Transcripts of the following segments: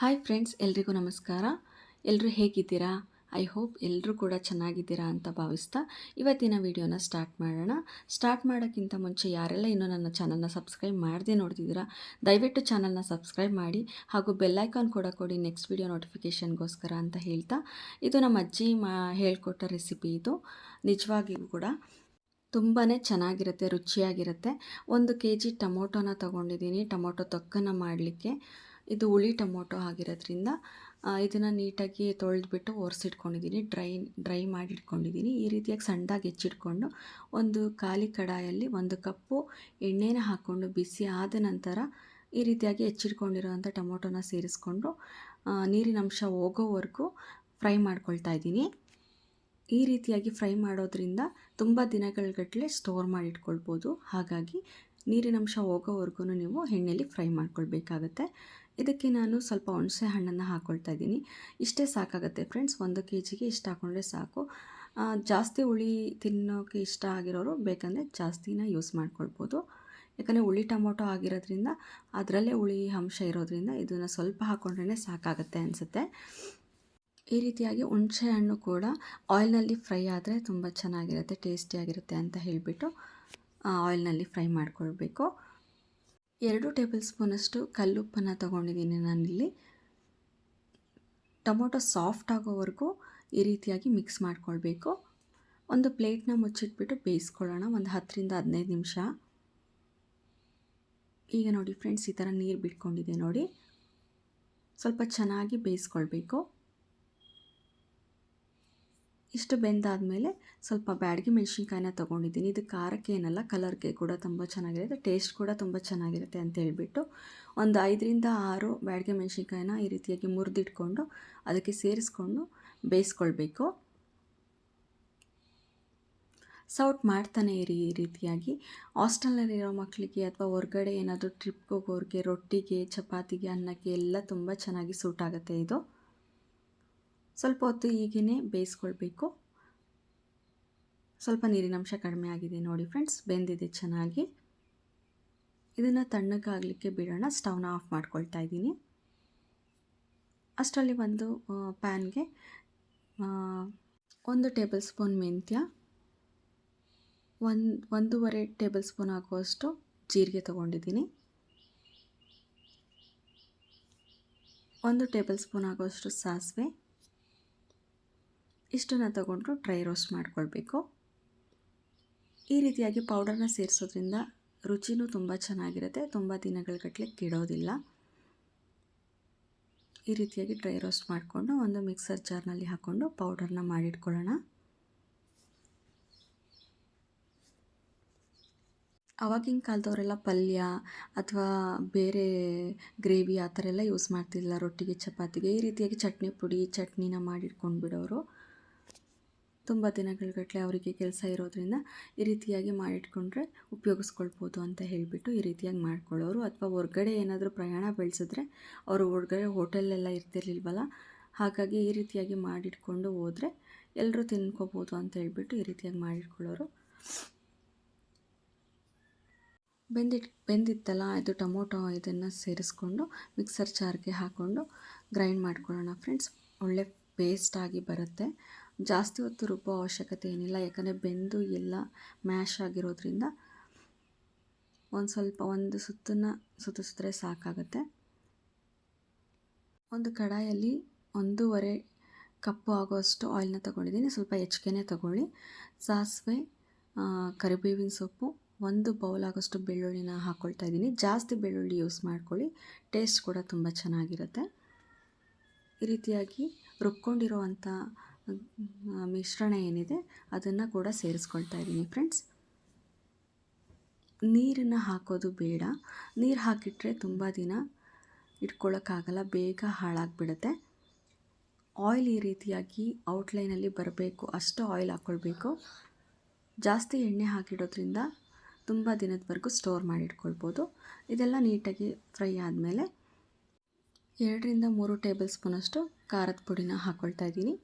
Hi friends ಎಲ್ರಿಗೂ ನಮಸ್ಕಾರ. ಎಲ್ಲರೂ ಹೇಗಿದ್ದೀರಾ? ಐ ಹೋಪ್ ಎಲ್ಲರೂ ಕೂಡ ಚೆನ್ನಾಗಿದ್ದೀರಾ ಅಂತ ಭಾವಿಸ್ತಾ ಇವತ್ತಿನ ವಿಡಿಯೋನ ಸ್ಟಾರ್ಟ್ ಮಾಡೋಣ. ಸ್ಟಾರ್ಟ್ ಮಾಡೋಕ್ಕಿಂತ ಮುಂಚೆ ಯಾರೆಲ್ಲ ಇನ್ನೂ ನನ್ನ ಚಾನಲ್ನ ಸಬ್ಸ್ಕ್ರೈಬ್ ಮಾಡದೆ ನೋಡ್ತಿದ್ದೀರಾ, ದಯವಿಟ್ಟು ಚಾನಲ್ನ ಸಬ್ಸ್ಕ್ರೈಬ್ ಮಾಡಿ ಹಾಗೂ ಬೆಲ್ಲೈಕಾನ್ ಕೂಡ ಕೊಡಿ ನೆಕ್ಸ್ಟ್ ವಿಡಿಯೋ ನೋಟಿಫಿಕೇಷನ್ಗೋಸ್ಕರ ಅಂತ ಹೇಳ್ತಾ ಇದು ನಮ್ಮ ಅಜ್ಜಿ ಮಾ ಹೇಳ್ಕೊಟ್ಟ ರೆಸಿಪಿ ಇದು. ನಿಜವಾಗಿಯೂ ಕೂಡ ತುಂಬಾ ಚೆನ್ನಾಗಿರುತ್ತೆ, ರುಚಿಯಾಗಿರುತ್ತೆ. ಒಂದು ಕೆ ಜಿ ಟೊಮೊಟೊನ ತೊಗೊಂಡಿದ್ದೀನಿ. ಟೊಮೊಟೊ ತೊಕ್ಕನ್ನು ಮಾಡಲಿಕ್ಕೆ ಇದು ಹುಳಿ ಟೊಮೊಟೊ ಆಗಿರೋದ್ರಿಂದ ಇದನ್ನು ನೀಟಾಗಿ ತೊಳೆದ್ಬಿಟ್ಟು ಒರೆಸಿಟ್ಕೊಂಡಿದ್ದೀನಿ ಡ್ರೈ ಡ್ರೈ ಮಾಡಿಟ್ಕೊಂಡಿದ್ದೀನಿ ಈ ರೀತಿಯಾಗಿ ಸಣ್ಣದಾಗಿ ಹೆಚ್ಚಿಟ್ಕೊಂಡು ಒಂದು ಖಾಲಿ ಕಡಾಯಲ್ಲಿ ಒಂದು ಕಪ್ಪು ಎಣ್ಣೆನ ಹಾಕ್ಕೊಂಡು ಬಿಸಿ ಆದ ನಂತರ ಈ ರೀತಿಯಾಗಿ ಹೆಚ್ಚಿಟ್ಕೊಂಡಿರೋವಂಥ ಟೊಮೊಟೊನ ಸೇರಿಸ್ಕೊಂಡು ನೀರಿನ ಅಂಶ ಹೋಗೋವರೆಗೂ ಫ್ರೈ ಮಾಡ್ಕೊಳ್ತಾ ಇದ್ದೀನಿ. ಈ ರೀತಿಯಾಗಿ ಫ್ರೈ ಮಾಡೋದ್ರಿಂದ ತುಂಬ ದಿನಗಳಗಟ್ಟಲೆ ಸ್ಟೋರ್ ಮಾಡಿಟ್ಕೊಳ್ಬೋದು. ಹಾಗಾಗಿ ನೀರಿನಂಶ ಹೋಗೋವರೆಗೂ ನೀವು ಎಣ್ಣೆಯಲ್ಲಿ ಫ್ರೈ ಮಾಡ್ಕೊಳ್ಬೇಕಾಗತ್ತೆ. ಇದಕ್ಕೆ ನಾನು ಸ್ವಲ್ಪ ಹುಣಸೆ ಹಣ್ಣನ್ನು ಹಾಕ್ಕೊಳ್ತಾ ಇದ್ದೀನಿ. ಇಷ್ಟೇ ಸಾಕಾಗುತ್ತೆ ಫ್ರೆಂಡ್ಸ್. ಒಂದು ಕೆ ಜಿಗೆ ಇಷ್ಟು ಹಾಕ್ಕೊಂಡ್ರೆ ಸಾಕು. ಜಾಸ್ತಿ ಹುಳಿ ತಿನ್ನೋಕ್ಕೆ ಇಷ್ಟ ಆಗಿರೋರು ಬೇಕಂದರೆ ಜಾಸ್ತಿನ ಯೂಸ್ ಮಾಡ್ಕೊಳ್ಬೋದು. ಯಾಕಂದರೆ ಹುಳಿ ಟೊಮೊಟೊ ಆಗಿರೋದ್ರಿಂದ ಅದರಲ್ಲೇ ಹುಳಿ ಅಂಶ ಇರೋದ್ರಿಂದ ಇದನ್ನು ಸ್ವಲ್ಪ ಹಾಕ್ಕೊಂಡ್ರೇ ಸಾಕಾಗುತ್ತೆ ಅನಿಸುತ್ತೆ. ಈ ರೀತಿಯಾಗಿ ಹುಣಸೆ ಹಣ್ಣು ಕೂಡ ಆಯಿಲ್ನಲ್ಲಿ ಫ್ರೈ ಆದರೆ ತುಂಬ ಚೆನ್ನಾಗಿರುತ್ತೆ ಟೇಸ್ಟಿಯಾಗಿರುತ್ತೆ ಅಂತ ಹೇಳಿಬಿಟ್ಟು ಆಯಿಲ್ನಲ್ಲಿ ಫ್ರೈ ಮಾಡಿಕೊಳ್ಬೇಕು. ಎರಡು ಟೇಬಲ್ ಸ್ಪೂನಷ್ಟು ಕಲ್ಲುಪ್ಪನ್ನು ತೊಗೊಂಡಿದ್ದೀನಿ ನಾನಿಲ್ಲಿ. ಟೊಮೊಟೊ ಸಾಫ್ಟ್ ಆಗೋವರೆಗೂ ಈ ರೀತಿಯಾಗಿ ಮಿಕ್ಸ್ ಮಾಡಿಕೊಳ್ಬೇಕು. ಒಂದು ಪ್ಲೇಟ್ನ ಮುಚ್ಚಿಟ್ಬಿಟ್ಟು ಬೇಯಿಸ್ಕೊಳ್ಳೋಣ, ಒಂದು ಹತ್ತರಿಂದ ಹದಿನೈದು ನಿಮಿಷ. ಈಗ ನೋಡಿ ಫ್ರೆಂಡ್ಸ್, ಈ ಥರ ನೀರು ಬಿಟ್ಕೊಂಡಿದೆ ನೋಡಿ. ಸ್ವಲ್ಪ ಚೆನ್ನಾಗಿ ಬೇಯಿಸ್ಕೊಳ್ಬೇಕು. ಇಷ್ಟು ಬೆಂದಾದಮೇಲೆ ಸ್ವಲ್ಪ ಬ್ಯಾಡಗಿ ಮೆಣಸಿನ್ಕಾಯಿನ ತೊಗೊಂಡಿದ್ದೀನಿ. ಇದು ಖಾರಕ್ಕೆ ಏನಲ್ಲ, ಕಲರ್ಗೆ ಕೂಡ ತುಂಬ ಚೆನ್ನಾಗಿರುತ್ತೆ, ಟೇಸ್ಟ್ ಕೂಡ ತುಂಬ ಚೆನ್ನಾಗಿರುತ್ತೆ ಅಂತ ಹೇಳಿಬಿಟ್ಟು ಒಂದು ಐದರಿಂದ ಆರು ಬ್ಯಾಡಗಿ ಮೆಣಸಿನ್ಕಾಯಿನ ಈ ರೀತಿಯಾಗಿ ಮುರಿದಿಟ್ಕೊಂಡು ಅದಕ್ಕೆ ಸೇರಿಸ್ಕೊಂಡು ಬೇಯಿಸ್ಕೊಳ್ಬೇಕು. ಸೌಟ್ ಮಾಡ್ತಾನೆ ಇರಿ ಈ ರೀತಿಯಾಗಿ. ಹಾಸ್ಟೆಲ್ನಲ್ಲಿರೋ ಮಕ್ಕಳಿಗೆ ಅಥವಾ ಹೊರಗಡೆ ಏನಾದರೂ ಟ್ರಿಪ್ಗೆ ಹೋಗೋರಿಗೆ ರೊಟ್ಟಿಗೆ, ಚಪಾತಿಗೆ, ಅನ್ನಕ್ಕೆ ಎಲ್ಲ ತುಂಬ ಚೆನ್ನಾಗಿ ಸೂಟ್ ಆಗುತ್ತೆ ಇದು. ಸ್ವಲ್ಪ ಹೊತ್ತು ಹೀಗೇ ಬೇಯಿಸ್ಕೊಳ್ಬೇಕು. ಸ್ವಲ್ಪ ನೀರಿನಂಶ ಕಡಿಮೆ ಆಗಿದೆ ನೋಡಿ ಫ್ರೆಂಡ್ಸ್, ಬೆಂದಿದೆ ಚೆನ್ನಾಗಿ. ಇದನ್ನು ತಣ್ಣಗಾಗಲಿಕ್ಕೆ ಬಿಡೋಣ, ಸ್ಟವ್ನ ಆಫ್ ಮಾಡ್ಕೊಳ್ತಾ ಇದ್ದೀನಿ. ಅಷ್ಟರಲ್ಲಿ ಒಂದು ಪ್ಯಾನ್ಗೆ ಒಂದು ಟೇಬಲ್ ಸ್ಪೂನ್ ಮೆಂತ್ಯ, ಒಂದು, ಒಂದೂವರೆ ಟೇಬಲ್ ಸ್ಪೂನ್ ಆಗುವಷ್ಟು ಜೀರಿಗೆ ತೊಗೊಂಡಿದ್ದೀನಿ. ಒಂದು ಟೇಬಲ್ ಸ್ಪೂನ್ ಆಗುವಷ್ಟು ಸಾಸಿವೆ ಇಷ್ಟನ್ನು ತಗೊಂಡು ಡ್ರೈ ರೋಸ್ಟ್ ಮಾಡ್ಕೊಳ್ಬೇಕು. ಈ ರೀತಿಯಾಗಿ ಪೌಡರ್ನ ಸೇರಿಸೋದ್ರಿಂದ ರುಚಿನೂ ತುಂಬ ಚೆನ್ನಾಗಿರುತ್ತೆ. ತುಂಬ ದಿನಗಳಗಟ್ಟಲೆ ಕೆಡೋದಿಲ್ಲ. ಈ ರೀತಿಯಾಗಿ ಡ್ರೈ ರೋಸ್ಟ್ ಮಾಡಿಕೊಂಡು ಒಂದು ಮಿಕ್ಸರ್ ಜಾರ್ನಲ್ಲಿ ಹಾಕ್ಕೊಂಡು ಪೌಡರ್ನ ಮಾಡಿಟ್ಕೊಳ್ಳೋಣ. ಅವಾಗಿನ ಕಾಲದವರೆಲ್ಲ ಪಲ್ಯ ಅಥವಾ ಬೇರೆ ಗ್ರೇವಿ ಆ ಥರ ಎಲ್ಲ ಯೂಸ್ ಮಾಡ್ತಿಲ್ಲ ರೊಟ್ಟಿಗೆ, ಚಪಾತಿಗೆ. ಈ ರೀತಿಯಾಗಿ ಚಟ್ನಿ ಪುಡಿ, ಚಟ್ನಿನ ಮಾಡಿಟ್ಕೊಂಡು ಬಿಡೋರು ತುಂಬ ದಿನಗಳಗಟ್ಟಲೆ ಅವರಿಗೆ ಕೆಲಸ ಇರೋದ್ರಿಂದ ಈ ರೀತಿಯಾಗಿ ಮಾಡಿಟ್ಕೊಂಡ್ರೆ ಉಪಯೋಗಿಸ್ಕೊಳ್ಬೋದು ಅಂತ ಹೇಳಿಬಿಟ್ಟು ಈ ರೀತಿಯಾಗಿ ಮಾಡ್ಕೊಳ್ಳೋರು. ಅಥವಾ ಹೊರ್ಗಡೆ ಏನಾದರೂ ಪ್ರಯಾಣ ಬೆಳೆಸಿದ್ರೆ ಅವರು ಹೊರಗಡೆ ಹೋಟೆಲ್ಲೆಲ್ಲ ಇರ್ತಿರ್ಲಿಲ್ವಲ್ಲ, ಹಾಗಾಗಿ ಈ ರೀತಿಯಾಗಿ ಮಾಡಿಟ್ಕೊಂಡು ಹೋದರೆ ಎಲ್ಲರೂ ತಿನ್ಕೋಬೋದು ಅಂತ ಹೇಳ್ಬಿಟ್ಟು ಈ ರೀತಿಯಾಗಿ ಮಾಡಿಟ್ಕೊಳ್ಳೋರು. ಬೆಂದಿಟ್, ಬೆಂದಿತ್ತಲ್ಲ, ಇದು ಟೊಮೊಟೊ ಇದನ್ನು ಸೇರಿಸ್ಕೊಂಡು ಮಿಕ್ಸರ್ ಜಾರ್ಗೆ ಹಾಕ್ಕೊಂಡು ಗ್ರೈಂಡ್ ಮಾಡ್ಕೊಳ್ಳೋಣ ಫ್ರೆಂಡ್ಸ್. ಒಳ್ಳೆ ಪೇಸ್ಟಾಗಿ ಬರುತ್ತೆ. ಜಾಸ್ತಿ ಹೊತ್ತು ರುಬ್ಬೋ ಅವಶ್ಯಕತೆ ಏನಿಲ್ಲ. ಯಾಕಂದರೆ ಬೆಂದು ಎಲ್ಲ ಮ್ಯಾಶ್ ಆಗಿರೋದ್ರಿಂದ ಒಂದು ಸ್ವಲ್ಪ ಒಂದು ಸುತ್ತನ್ನು ಸುತ್ತಿಸಿದ್ರೆ ಸಾಕಾಗುತ್ತೆ. ಒಂದು ಕಡಾಯಲ್ಲಿ ಒಂದೂವರೆ ಕಪ್ಪು ಆಗೋಷ್ಟು ಆಯಿಲ್ನ ತೊಗೊಂಡಿದ್ದೀನಿ. ಸ್ವಲ್ಪ ಹೆಚ್ಚಿಗೆನೇ ತಗೊಳ್ಳಿ. ಸಾಸಿವೆ ಕರಿಬೇವಿನ ಸೊಪ್ಪು, ಒಂದು ಬೌಲ್ ಆಗೋಷ್ಟು ಬೆಳ್ಳುಳ್ಳಿನ ಹಾಕ್ಕೊಳ್ತಾ ಇದ್ದೀನಿ. ಜಾಸ್ತಿ ಬೆಳ್ಳುಳ್ಳಿ ಯೂಸ್ ಮಾಡ್ಕೊಳ್ಳಿ. ಟೇಸ್ಟ್ ಕೂಡ ತುಂಬ ಚೆನ್ನಾಗಿರುತ್ತೆ. ಈ ರೀತಿಯಾಗಿ ರುಬ್ಕೊಂಡಿರೋವಂಥ ಮಿಶ್ರಣ ಏನಿದೆ ಅದನ್ನು ಕೂಡ ಸೇರಿಸ್ಕೊಳ್ತಾ ಇದ್ದೀನಿ ಫ್ರೆಂಡ್ಸ್ ನೀರನ್ನು ಹಾಕೋದು ಬೇಡ. ನೀರು ಹಾಕಿಟ್ರೆ ತುಂಬ ದಿನ ಇಟ್ಕೊಳ್ಳೋಕ್ಕಾಗಲ್ಲ ಬೇಗ ಹಾಳಾಗಿಬಿಡುತ್ತೆ. ಆಯಿಲ್ ಈ ರೀತಿಯಾಗಿ ಔಟ್ಲೈನಲ್ಲಿ ಬರಬೇಕು, ಅಷ್ಟು ಆಯಿಲ್ ಹಾಕ್ಕೊಳ್ಬೇಕು ಜಾಸ್ತಿ ಎಣ್ಣೆ ಹಾಕಿಡೋದ್ರಿಂದ ತುಂಬ ದಿನದವರೆಗೂ ಸ್ಟೋರ್ ಮಾಡಿಟ್ಕೊಳ್ಬೋದು. ಇದೆಲ್ಲ ನೀಟಾಗಿ ಫ್ರೈ ಆದಮೇಲೆ ಎರಡರಿಂದ ಮೂರು ಟೇಬಲ್ ಸ್ಪೂನಷ್ಟು ಖಾರದ ಪುಡಿನ ಹಾಕ್ಕೊಳ್ತಾ ಇದ್ದೀನಿ.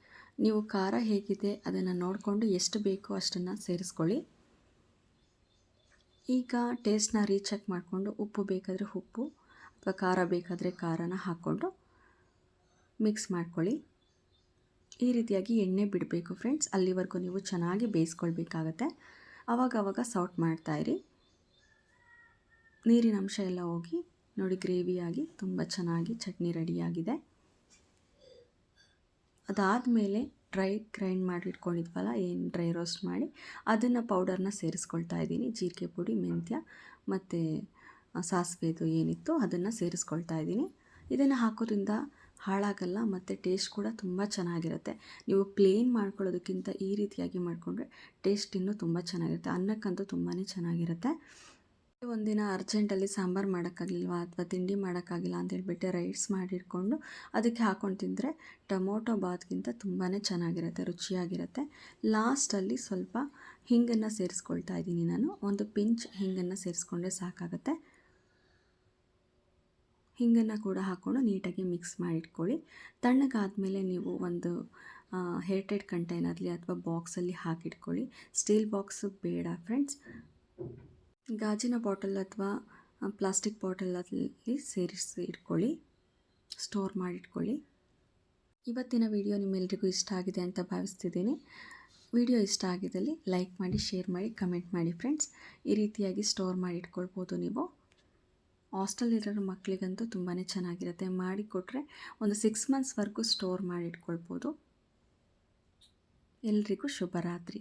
ನೀವು ಖಾರ ಹೇಗಿದೆ ಅದನ್ನು ನೋಡಿಕೊಂಡು ಎಷ್ಟು ಬೇಕೋ ಅಷ್ಟನ್ನು ಸೇರಿಸ್ಕೊಳ್ಳಿ. ಈಗ ಟೇಸ್ಟ್ನ ರೀಚೆಕ್ ಮಾಡಿಕೊಂಡು ಉಪ್ಪು ಬೇಕಾದರೆ ಉಪ್ಪು ಅಥವಾ ಖಾರ ಬೇಕಾದರೆ ಖಾರನ ಹಾಕ್ಕೊಂಡು ಮಿಕ್ಸ್ ಮಾಡ್ಕೊಳ್ಳಿ. ಈ ರೀತಿಯಾಗಿ ಎಣ್ಣೆ ಬಿಡಬೇಕು ಫ್ರೆಂಡ್ಸ್ ಅಲ್ಲಿವರೆಗೂ ನೀವು ಚೆನ್ನಾಗಿ ಬೇಯಿಸ್ಕೊಳ್ಬೇಕಾಗತ್ತೆ. ಆವಾಗ ಸಾಲ್ಟ್ ಮಾಡ್ತಾಯಿರಿ ನೀರಿನ ಅಂಶ ಎಲ್ಲ ಹೋಗಿ ನೋಡಿ ಗ್ರೇವಿಯಾಗಿ ತುಂಬ ಚೆನ್ನಾಗಿ ಚಟ್ನಿ ರೆಡಿಯಾಗಿದೆ ಅದಾದಮೇಲೆ ಡ್ರೈ ಗ್ರೈಂಡ್ ಮಾಡಿ ಇಟ್ಕೊಂಡಿದ್ವಲ್ಲ ಏನು ಡ್ರೈ ರೋಸ್ಟ್ ಮಾಡಿ, ಅದನ್ನು ಪೌಡರ್ನ ಸೇರಿಸ್ಕೊಳ್ತಾ ಇದ್ದೀನಿ. ಜೀರಿಗೆ ಪುಡಿ, ಮೆಂತ್ಯ ಮತ್ತು ಸಾಸಿವೆದು ಏನಿತ್ತು ಅದನ್ನು ಸೇರಿಸ್ಕೊಳ್ತಾ ಇದ್ದೀನಿ. ಇದನ್ನು ಹಾಕೋದ್ರಿಂದ ಹಾಳಾಗಲ್ಲ ಮತ್ತು ಟೇಸ್ಟ್ ಕೂಡ ತುಂಬ ಚೆನ್ನಾಗಿರುತ್ತೆ. ನೀವು ಪ್ಲೇನ್ ಮಾಡ್ಕೊಳ್ಳೋದಕ್ಕಿಂತ ಈ ರೀತಿಯಾಗಿ ಮಾಡಿಕೊಂಡ್ರೆ ಟೇಸ್ಟ್ ಇನ್ನೂ ತುಂಬ ಚೆನ್ನಾಗಿರುತ್ತೆ. ಅನ್ನಕ್ಕಂತೂ ತುಂಬಾ ಚೆನ್ನಾಗಿರುತ್ತೆ. ಒಂದಿನ ಅರ್ಜೆಂಟಲ್ಲಿ ಸಾಂಬಾರು ಮಾಡೋಕ್ಕಾಗಲಿಲ್ವಾ ಅಥವಾ ತಿಂಡಿ ಮಾಡೋಕ್ಕಾಗಿಲ್ಲ ಅಂತ ಹೇಳ್ಬಿಟ್ಟು ರೈಸ್ ಮಾಡಿಟ್ಕೊಂಡು ಅದಕ್ಕೆ ಹಾಕೊಂಡು ತಿಂದರೆ ಟೊಮೊಟೊ ಬಾತ್ಗಿಂತ ತುಂಬಾ ಚೆನ್ನಾಗಿರುತ್ತೆ, ರುಚಿಯಾಗಿರುತ್ತೆ. ಲಾಸ್ಟಲ್ಲಿ ಸ್ವಲ್ಪ ಹಿಂಗನ್ನು ಸೇರಿಸ್ಕೊಳ್ತಾ ಇದ್ದೀನಿ ನಾನು. ಒಂದು ಪಿಂಚ್ ಹಿಂಗನ್ನು ಸೇರಿಸ್ಕೊಂಡ್ರೆ ಸಾಕಾಗುತ್ತೆ. ಹಿಂಗನ್ನು ಕೂಡ ಹಾಕ್ಕೊಂಡು ನೀಟಾಗಿ ಮಿಕ್ಸ್ ಮಾಡಿಟ್ಕೊಳ್ಳಿ. ತಣ್ಣಗಾದಮೇಲೆ ನೀವು ಒಂದು ಹೇರ್ಟೆಡ್ ಕಂಟೈನರ್ಲಿ ಅಥವಾ ಬಾಕ್ಸಲ್ಲಿ ಹಾಕಿಟ್ಕೊಳ್ಳಿ. ಸ್ಟೀಲ್ ಬಾಕ್ಸು ಬೇಡ ಫ್ರೆಂಡ್ಸ್ ಗಾಜಿನ ಬಾಟಲ್ ಅಥವಾ ಪ್ಲಾಸ್ಟಿಕ್ ಬಾಟಲಲ್ಲಿ ಸೇರಿಸಿ ಇಟ್ಕೊಳ್ಳಿ, ಸ್ಟೋರ್ ಮಾಡಿಟ್ಕೊಳ್ಳಿ. ಇವತ್ತಿನ ವಿಡಿಯೋ ನಿಮ್ಮೆಲ್ಲರಿಗೂ ಇಷ್ಟ ಆಗಿದೆ ಅಂತ ಭಾವಿಸ್ತಿದ್ದೀನಿ. ವಿಡಿಯೋ ಇಷ್ಟ ಆಗಿದ್ದಲ್ಲಿ ಲೈಕ್ ಮಾಡಿ, ಶೇರ್ ಮಾಡಿ, ಕಮೆಂಟ್ ಮಾಡಿ ಫ್ರೆಂಡ್ಸ್. ಈ ರೀತಿಯಾಗಿ ಸ್ಟೋರ್ ಮಾಡಿ ಇಟ್ಕೊಳ್ಬೋದು ನೀವು ಹಾಸ್ಟೆಲಿರೋ ಮಕ್ಕಳಿಗಂತೂ ತುಂಬಾ ಚೆನ್ನಾಗಿರುತ್ತೆ. ಮಾಡಿಕೊಟ್ರೆ ಒಂದು ಸಿಕ್ಸ್ ಮಂತ್ಸ್ವರೆಗೂ ಸ್ಟೋರ್ ಮಾಡಿ ಇಟ್ಕೊಳ್ಬೋದು ಎಲ್ರಿಗೂ ಶುಭರಾತ್ರಿ.